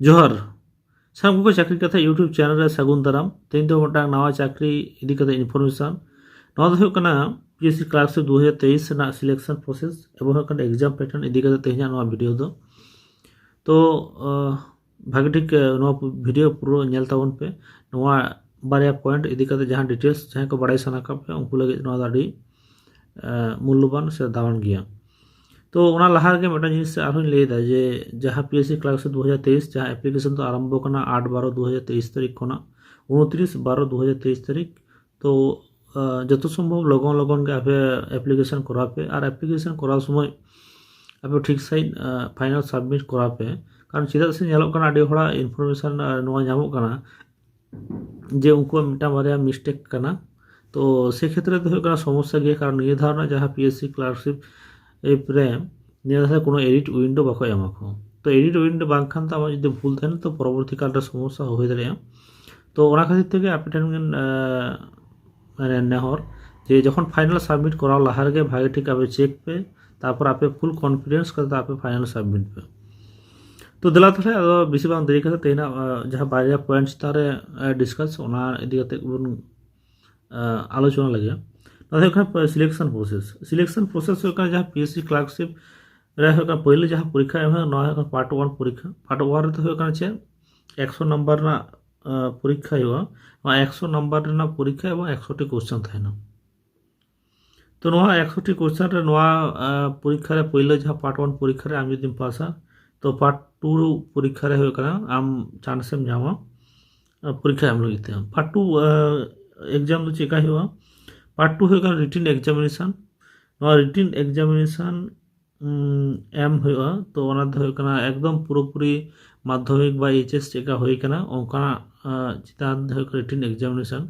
జోహర్ sir ఇంకొక చక్రి కథ YouTube channel సగున్ తరం దీంతో ఉంటాం నవా చక్రి ఇది కథ ఇన్ఫర్మేషన్ ᱱᱚᱣᱟ ᱫᱚ ᱦᱩᱭᱩᱜ ᱠᱟᱱᱟ ᱯᱤᱮᱥᱥᱤ ᱠᱞᱟᱨᱠᱥ ᱫᱩ ᱦᱟᱡᱟᱨ ᱛᱮᱭᱤᱥ ᱨᱮᱱᱟᱜ ᱥᱤᱞᱮᱠᱥᱚᱱ ᱯᱨᱚᱥᱮᱥ ᱮᱵᱚᱝ ᱦᱩᱭᱩᱜ ᱠᱟᱱᱟ ᱮᱠᱡᱟᱢ ᱯᱮᱴᱟᱨᱱ ᱤᱫᱤ ᱠᱟᱛᱮ ᱛᱮᱦᱮᱧᱟᱜ ᱱᱚᱣᱟ ᱵᱷᱤᱰᱤᱭᱳ ᱫᱚ ᱛᱚ ᱵᱷᱟᱜᱮ ᱴᱷᱤᱠ ᱱᱚᱣᱟ ᱵᱷᱤᱰᱤᱭᱳ ᱯᱩᱨᱟᱹ ᱧᱮᱞ ᱛᱟᱵᱚᱱ ᱯᱮ ᱱᱚᱣᱟ ᱵᱟᱨᱭᱟ ᱯᱚᱭᱮᱱᱴ ᱤᱫᱤ ᱠᱟᱛᱮ ᱡᱟᱦᱟᱸ ᱰᱤᱴᱮᱞᱥ ᱡᱟᱦᱟᱸᱭ ᱠᱚ ᱵᱟᱲᱟᱭ ᱥᱟᱱᱟ ᱠᱟᱜ ᱯᱮ ᱩᱱᱠᱩ ᱞᱟᱹᱜᱤᱫ ᱱᱚᱣᱟ ᱫᱚ ᱟᱹᱰᱤ ᱢᱩᱞᱞᱚᱵᱟᱱ ᱥᱮ ᱫᱟᱢᱟᱱ ᱜᱮᱭᱟ ᱛᱚ ᱚᱱᱟ ᱞᱟᱦᱟ ᱨᱮᱜᱮ ᱢᱤᱫᱴᱟᱝ ᱡᱤᱱᱤᱥ ᱟᱨᱦᱚᱸᱧ ᱞᱟᱹᱭ ᱮᱫᱟ ᱡᱮ ᱡᱟᱦᱟᱸ ᱯᱤ ᱮᱥ ᱥᱤ ᱠᱞᱟᱨᱠᱥ ᱫᱩ ᱦᱟᱡᱟᱨ ᱛᱮᱭᱤᱥ ᱡᱟᱦᱟᱸ ᱮᱯᱞᱤᱠᱮᱥᱚᱱ ᱫᱚ ᱟᱨᱟᱢᱵᱚ ᱟᱠᱟᱱᱟ ᱟᱴ ᱵᱟᱨᱚ ᱫᱩ ᱦᱟᱡᱟᱨ ᱛᱮᱭᱤᱥ ᱛᱟᱹᱨᱤᱠᱷ ᱠᱷᱚᱱᱟᱜ ᱩᱱᱛᱨᱤশ ᱵᱟᱨᱚ ᱫᱩ ᱦᱟᱡᱟর তেইশ ᱛᱟᱹᱨᱤᱠᱷ ᱛᱚ যত সম্ভব লগন লগন গে আপে অ্যাপ্লিকেশন করাপে আর অ্যাপ্লিকেশন করার সময় আপে ঠিক সাইড ফাইনাল সাবমিট করাপে কারণ চেদার সে নেলক কানা আডি হড়া ইনফরমেশন নোয়া জামো কানা যে উনকু মিটা মারিয়া মিস্টেক কানা তো সে ক্ষেত্রে তো হয়ে কারণ সমস্যা গিয়ে কারণ নিয়ে ধারণা যাহা পিএসসি ক্লার্কশিপ ᱮᱯᱨᱮ ᱱᱤᱭᱟᱹ ᱫᱷᱟᱨᱮ ᱠᱳᱱᱳ ᱮᱰᱤᱴ ᱩᱭᱤᱱᱰᱳ ᱵᱟᱠᱚ ᱮᱢ ᱟᱠᱚ ᱛᱚ ᱮᱰᱤᱴ ᱩᱭᱤᱱᱰᱳ ᱵᱟᱝᱠᱷᱟᱱ ᱛᱚ ᱟᱢᱟᱜ ᱡᱩᱫᱤ ᱵᱷᱩᱞ ᱛᱟᱦᱮᱱᱟ ᱛᱚ ᱯᱚᱨᱚᱵᱚᱨᱛᱤ ᱠᱟᱞ ᱨᱮ ᱥᱚᱢᱚᱥᱥᱟ ᱦᱩᱭ ᱫᱟᱲᱮᱭᱟᱜᱼᱟ ᱛᱚ ᱚᱱᱟ ᱠᱷᱟᱹᱛᱤᱨ ᱛᱮᱜᱮ ᱟᱯᱮ ᱴᱷᱮᱱ ᱢᱟᱱᱮ ᱱᱮᱦᱚᱨ ᱡᱮ ᱡᱚᱠᱷᱚᱱ ᱯᱷᱟᱭᱱᱟᱞ ᱥᱟᱵᱢᱤᱴ ᱠᱚᱨᱟᱣ ᱞᱟᱦᱟ ᱨᱮᱜᱮ ᱵᱷᱟᱜᱮ ᱴᱷᱤᱠ ᱟᱯᱮ ᱪᱮᱠ ᱯᱮ ᱛᱟᱨᱯᱚᱨ ᱟᱯᱮ ᱯᱷᱩᱞ ᱠᱚᱱফᱤᱰᱮᱱᱥ ᱠᱟᱛᱮ ᱟᱯᱮ ᱯᱷᱟᱭᱱᱟᱞ ᱥᱟᱵᱢᱤᱴ ᱯᱮ ᱛᱚ ᱫᱮᱞᱟ ᱛᱟᱦᱞᱮ ᱟᱫᱚ ᱵᱮᱥᱤ ᱵᱟᱝ ᱫᱮᱨᱤ ᱠᱟᱛᱮ ᱛᱮᱦᱮᱧᱟᱜ ᱡᱟᱦᱟᱸ ᱵᱟᱨᱭᱟ ᱯᱚᱭᱮᱱᱴ ᱪᱮᱛᱟᱱ ᱨᱮ ᱰᱤᱥᱠᱟᱥ ᱚᱱᱟ ᱤᱫᱤ ᱠᱟᱛᱮ ᱵᱚᱱ ᱟᱞᱳᱪᱚᱱᱟ ᱞᱟᱹᱜᱤᱫ तथा ओकरा सिलेक्शन प्रोसेस सिलेक्शन प्रोसेस ओकरा जहाँ पीएससी क्लार्कशिप रहे ओकरा पहले जहाँ परीक्षा है ना है पार्ट वन परीक्षा पार्ट वन तो होकना चे 100 नंबर ना পরীক্ষা হওয়া বা একশো নম্বরের না পরীক্ষা এবং একশোটি কোশ্চেন থাকে না। তো নয়া একশোটি কোশ্চেন নয়া পরীক্ষার পহলে যা পার্ট ওয়ান পরীক্ষার আমি যদি পাসা তো পার্ট টু পরীক্ষার হয়ে কারণ আম চান্স এম যাওয়া পরীক্ষা আমি লিখতে পার্ট টু এক্সাম তো চেকা হওয়া পার্ট টু ᱦᱩᱭᱩᱜ ᱠᱟᱱᱟ ᱨᱤᱴᱤᱱ ᱮᱠᱡᱟᱢᱤᱱᱮᱥᱚᱱ ᱱᱚᱣᱟ ᱨᱤᱴᱤᱱ ᱮᱠᱡᱟᱢᱤᱱᱮᱥᱚᱱ ᱮᱢ ᱦᱩᱭᱩᱜᱼᱟ ᱛᱚ ᱚᱱᱟ ᱫᱚ ᱦᱩᱭᱩᱜ ᱠᱟᱱᱟ ᱮᱠᱫᱚᱢ ᱯᱩᱨᱟᱹᱯᱩᱨᱤ ᱢᱟᱫᱽᱫᱷᱚᱢᱤᱠ ᱵᱟ ᱮᱭᱤᱪᱮᱥ ᱪᱮᱫᱠᱟ ᱦᱩᱭ ᱠᱟᱱᱟ ᱚᱱᱠᱟᱱᱟᱜ ᱪᱮᱛᱟᱱ ᱦᱩᱭᱩᱜ ᱠᱟᱱᱟ ᱨᱤᱴᱤᱱ ᱮᱠᱡᱟᱢᱤᱱᱮᱥᱚᱱ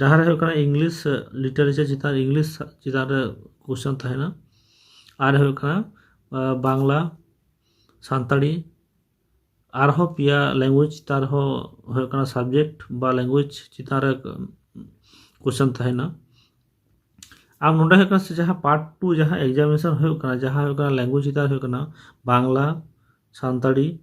ᱡᱟᱦᱟᱸ ᱨᱮ ᱦᱩᱭᱩᱜ ᱠᱟᱱᱟ ᱤᱝᱞᱤᱥ ᱞᱤᱴᱟᱨᱮᱪᱟᱨ ᱪᱮᱛᱟᱱ ᱤᱝᱞᱤᱥ ᱪᱮᱛᱟᱱ ᱨᱮ ᱠᱳᱥᱪᱮᱱ ᱛᱟᱦᱮᱱᱟ ᱟᱨ ᱦᱩᱭᱩᱜ ᱠᱟᱱᱟ বাংলা সাঁতারি আরহোঁ পিয়া ল্যাঙ্গুয়েজ তারহোঁ হয়ে সাবজেক্ট বা ল্যাঙ্গুয়েজ চিতারে কোশ্চেন থাকে না ᱟᱢ ᱱᱚᱰᱮ ᱦᱩᱭᱩᱜ ᱠᱟᱱᱟ ᱥᱮ ᱡᱟᱦᱟᱸ ᱯᱟᱨᱴ ᱴᱩ ᱡᱟᱦᱟᱸ ᱮᱠᱡᱟᱢᱤᱱᱮᱥᱚᱱ ᱦᱩᱭᱩᱜ ᱠᱟᱱᱟ ᱡᱟᱦᱟᱸ ᱦᱩᱭᱩᱜ ᱠᱟᱱᱟ ᱞᱮᱝᱜᱩᱭᱮᱡ ᱪᱮᱛᱟᱱ ᱦᱩᱭᱩᱜ ᱠᱟᱱᱟ ᱵᱟᱝᱞᱟ ᱥᱟᱱᱛᱟᱲᱤ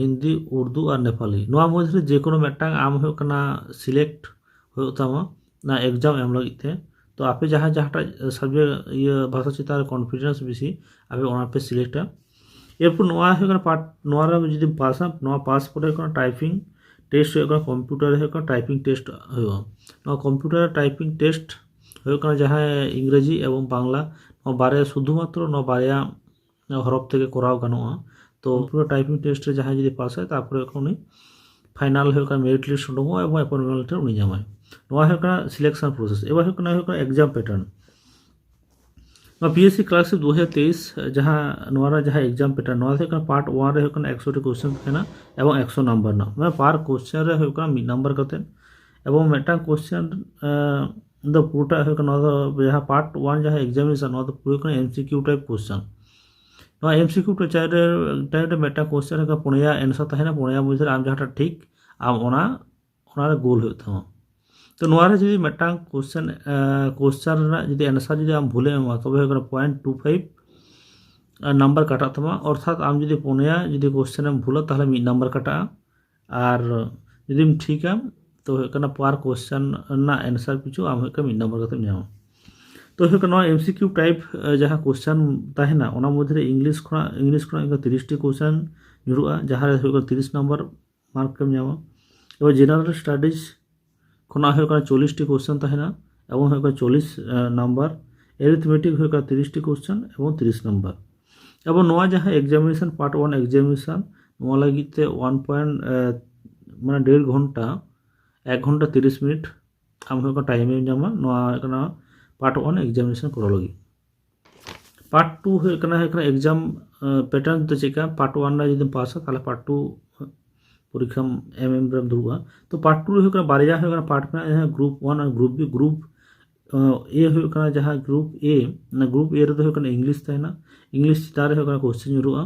ᱦᱤᱱᱫᱤ ᱩᱨᱫᱩ ᱟᱨ ᱱᱮᱯᱟᱞᱤ ᱱᱚᱣᱟ ᱢᱚᱫᱽᱫᱷᱮ ᱨᱮ ᱡᱮᱠᱳᱱᱳ ᱢᱤᱫᱴᱟᱝ ᱟᱢ ᱦᱩᱭᱩᱜ ᱠᱟᱱᱟ ᱥᱤᱞᱮᱠᱴ ᱦᱩᱭᱩᱜ ᱛᱟᱢᱟ ᱚᱱᱟ ᱮᱠᱡᱟᱢ ᱮᱢ ᱞᱟᱹᱜᱤᱫ ᱛᱮ ᱛᱚ ᱟᱯᱮ ᱡᱟᱦᱟᱸ ᱡᱟᱦᱟᱸᱴᱟᱜ ᱥᱟᱵᱡᱮᱠᱴ ᱤᱭᱟᱹ ᱵᱷᱟᱥᱟ ᱪᱮᱛᱟᱱ ᱨᱮ ᱠᱚᱱফᱤᱰᱮᱱᱥ ᱵᱮᱥᱤ ᱟᱯᱮ ᱚᱱᱟ ᱯᱮ ᱥᱤᱞᱮᱠᱴᱟ এরপর নোয়া হয়ে গেল পার্ট নোয়ার যদি পাস আপ ওখানে যাহা ইংরেজি এবং বাংলা বারে শুধুমাত্র ন বারেয়া হরফ থেকে করাও ᱛᱮᱜᱮ তো পুরো টাইপিং টেস্টে যাহা যদি পাস হয়, তারপরে উনি ফাইনাল হয়ে কারণ মেরিট লিস্ট উডুকো এবং অ্যাপয়েন্টমেন্ট উনি জামায় নয় হয়ে কারণ সিলেকশন প্রসেস এবার হয়ে কারণ হয়ে এক্সাম প্যাটার্ন পিএসসি ক্লাসিপ দু হাজার তেইশ, যাহা নয় যাহা এক্সাম প্যাটার্ন নয় হয়ে পার্ট ওয়ান হয়ে কারণ একশোটি কোশ্চেন থাকে না এবং একশো নাম্বার না। মানে পার কোশ্চেন হয়ে কারণ নাম্বার কাতে? এবং একটা question the portal have another यहाँ part one जहाँ examination और पूरे को MCQ type question ना MCQ तो चाहे टाइम मेटा क्वेश्चन है का पुणिया आंसर था है ना पुणिया मुझे आम जहाँ ठीक आम ओना ओना गोल होता हूँ तो नोआरे जी मेटा क्वेश्चन क्वेश्चन जी आंसर जी आम भूले एम तब पॉइंट टू फाइव নাম্বার কাটা তোমা অর্থাৎ আম যদি পনেয়া যদি কোশ্চেন ভুলো তাহলে মিড নাম্বার কাটা আর যদি ঠিকাম ᱛᱚ ᱦᱩᱭᱩᱜ ᱠᱟᱱᱟ ᱯᱟᱨ ᱠᱚᱥᱪᱟᱱ ᱨᱮᱱᱟᱜ ᱮᱱᱥᱟᱨ ᱠᱤᱪᱷᱩ ᱟᱢ ᱦᱩᱭᱩᱜ ᱠᱟᱱᱟ ᱢᱤᱫ ᱱᱚᱢᱵᱚᱨ ᱠᱟᱛᱮᱢ ᱧᱟᱢᱟ ᱛᱚ ᱦᱩᱭᱩᱜ ᱠᱟᱱᱟ ᱱᱚᱣᱟ ᱮᱢᱥᱤᱠᱤᱭᱩ ᱴᱟᱭᱤᱯ ᱡᱟᱦᱟᱸ ᱠᱚᱥᱪᱟᱱ ᱛᱟᱦᱮᱱᱟ ᱚᱱᱟ ᱢᱚᱫᱽᱫᱷᱮᱨᱮ ᱤᱝᱞᱤᱥ ᱠᱷᱚᱱᱟᱜ ᱤᱝᱞᱤᱥ ᱠᱷᱚᱱᱟᱜ ᱛᱤᱨᱤᱥᱴᱤ ᱠᱚᱥᱪᱟᱱ ᱧᱩᱨᱩᱜᱼᱟ ᱡᱟᱦᱟᱸᱨᱮ ᱦᱩᱭᱩᱜ ᱠᱟᱱᱟ ᱛᱤᱨᱤᱥ ᱱᱚᱢᱵᱚᱨ ᱢᱟᱨᱠᱮᱢ ᱧᱟᱢᱟ ᱮᱵᱟᱨ ᱡᱮᱱᱟᱨᱮᱞ ᱥᱴᱟডিজ ᱠᱷᱚᱱᱟᱜ ᱦᱩᱭᱩᱜ ᱠᱟᱱᱟ ᱪᱚᱞᱞᱤᱥᱴᱤ কোশ্চেন ᱛᱟᱦᱮᱱᱟ ᱮᱵᱚᱝ ᱦᱩᱭᱩᱜ ᱠᱟᱱᱟ ᱪᱚᱞᱞᱤᱥ ᱱᱟᱢᱵᱟᱨ ᱮᱨᱤᱛᱷᱢᱮᱴᱤᱠ ᱦᱩᱭᱩᱜ ᱠᱟᱱᱟ ᱛᱤᱨᱤᱥᱴᱤ তিরিশটি ᱮᱵᱚᱝ ᱛᱤᱨᱤᱥ ᱱᱟᱢᱵᱟᱨ ᱮᱵᱚᱝ ᱱᱚᱣᱟ ᱡᱟᱦᱟᱸ যাহা ᱯᱟᱨᱴ ᱚᱣᱟᱱ ওয়ান ᱱᱚᱣᱟ ᱞᱟᱹᱜᱤᱫ ᱛᱮ ᱚᱣᱟᱱ ᱯᱚᱭᱮᱱᱴ ᱢᱟᱱᱮ ᱰᱮᱲ ᱜᱷᱚᱱᱴᱟ এক ঘণ্টা তিরিশ মিনিট। આમનો ટાઈમ એમ જમા નોઆ કના પાર્ટ 1 એક્ઝામિનેશન કોરોલોગી পার্ট টু এখানে এক্সাম প্যাটার্ন তো চেকা পার্ট ওয়ানরা যদি পাস হয়, তাহলে পার্ট টু পরীক্ষা এম এম রাম দুর্গা তো পার্ট টু হয়ে বারে যা হয়ে পার্ট মে গ্রুপ ওয়ান আর গ্রুপ বি গ্রুপ এ হয়ে যা গ্রুপ এ গ্রুপ এ রে হয়ে ইংলিশ তাই না? ইংলিশ তার হয়ে কোশ্চেন জুড়া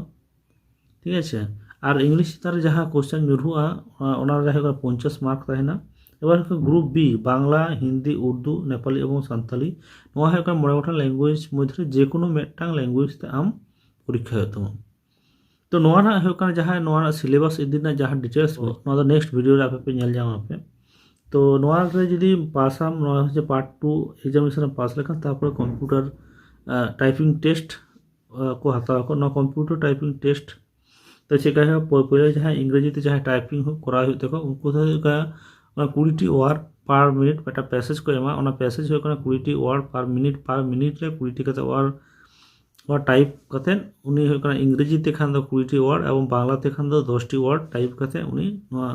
ঠিক আছে? আর ᱤᱝᱞᱤᱥ তার যা কোশ্চেন ᱠᱳᱥᱪᱮᱱ ᱧᱩᱨᱦᱩᱜᱼᱟ ᱚᱱᱟ ᱨᱮ ᱦᱩᱭᱩᱜ ᱠᱟᱱᱟ ᱯᱚᱧᱪᱟᱥ এবার গ্রুপ বি বাংলা হিন্দি উর্দু নেপালি এবং সাঁওতালি নয় মনে গঠন ল্যাঙ্গুয়েজ মধ্যে যে কোনো মেটাং ল্যাঙ্গুয়েজ তে আম পরীক্ষা হয় তোমা তো নয় যা সিলেবাস ইদি যা ডিটেলস নেক্সট ভিডিও রে আপে নেল যাও আপে তো নয় যদি পাসাম হচ্ছে পার্ট টু এক্সামিনেশন পাস লেখান তারপরে কম্পিউটার টাইপিং টেস্ট কো হাতা কম্পিউটার টাইপিং টেস্ট ᱛᱚ ᱪᱮᱠᱟᱭᱟ ᱯᱳᱭᱞᱳ ᱡᱟᱦᱟᱸ ᱤᱝᱨᱮᱡᱤᱛᱮ ᱡᱟᱦᱟᱸ ᱴᱟᱭᱯᱤᱝ ᱠᱚᱨᱟᱣ ᱦᱩᱭᱩᱜ ᱛᱟᱠᱚ ᱩᱱᱠᱩ ᱫᱚ ᱦᱩᱭᱩᱜ ᱠᱟᱱᱟ ᱚᱱᱟ ᱠᱩᱲᱤᱴᱤ ᱳᱣᱟᱨ ᱯᱟᱨ ᱢᱤᱱᱤᱴ ᱢᱤᱫᱴᱟᱝ ᱯᱮᱥᱮᱡ ᱠᱚ ᱮᱢᱟ ᱚᱱᱟ ᱯᱮᱥᱮᱡ ᱦᱩᱭᱩᱜ ᱠᱟᱱᱟ ᱠᱩᱲᱤᱴᱤ ᱳᱣᱟᱨ ᱯᱟᱨ ᱢᱤᱱᱤᱴ ᱯᱟᱨ ᱢᱤᱱᱤᱴ ᱨᱮ ᱠᱩᱲᱤᱴᱤ ᱠᱟᱛᱮ ᱳᱣᱟᱨ ᱳᱣᱟᱨ ᱴᱟᱭᱤᱯ ᱠᱟᱛᱮᱫ ᱩᱱᱤ ᱦᱩᱭᱩᱜ ᱠᱟᱱᱟ ᱤᱝᱨᱮᱡᱤ ᱛᱮᱠᱷᱟᱱ ᱫᱚ ᱠᱩᱲᱤᱴᱤ ᱳᱣᱟᱨᱰ ᱮᱵᱚᱝ ᱵᱟᱝᱞᱟ ᱛᱮᱠᱷᱟᱱ ᱫᱚ ᱫᱚᱥᱴᱤ ᱳᱣᱟᱨᱰ ᱴᱟᱭᱤᱯ ᱠᱟᱛᱮᱫ ᱩᱱᱤ ᱱᱚᱣᱟ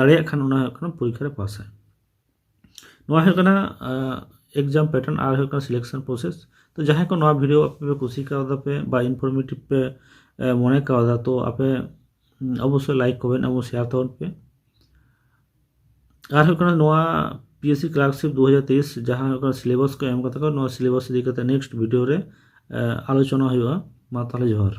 ᱫᱟᱲᱮᱭᱟᱜ ᱠᱷᱟᱱ ᱚᱱᱟ ᱦᱩᱭᱩᱜ ᱠᱟᱱᱟ ᱯᱚᱨᱤᱠᱷᱟ ᱨᱮ ᱯᱟᱥᱟᱭ ᱱᱚᱣᱟ ᱦᱩᱭᱩᱜ ᱠᱟᱱᱟ एग्जाम पैटर्न और सिलेक्शन प्रोसेस तो जहाँ को भिडियो पे कुछ पे बा इनफर्मेटिव पे મને કહો હતા તો આપણે অবশ্যই লাইক করবেন এবং শেয়ার করবেন। আর হলো কোনো নয়া পিএসসি ক্লার্কশিপ দু হাজার তেইশ যাহা কোনো সিলেবাস কো এম কথা নয়া সিলেবাস দিকে নেক্সট ভিডিও রে আলোচনা হইবা মা তাহলে জোহার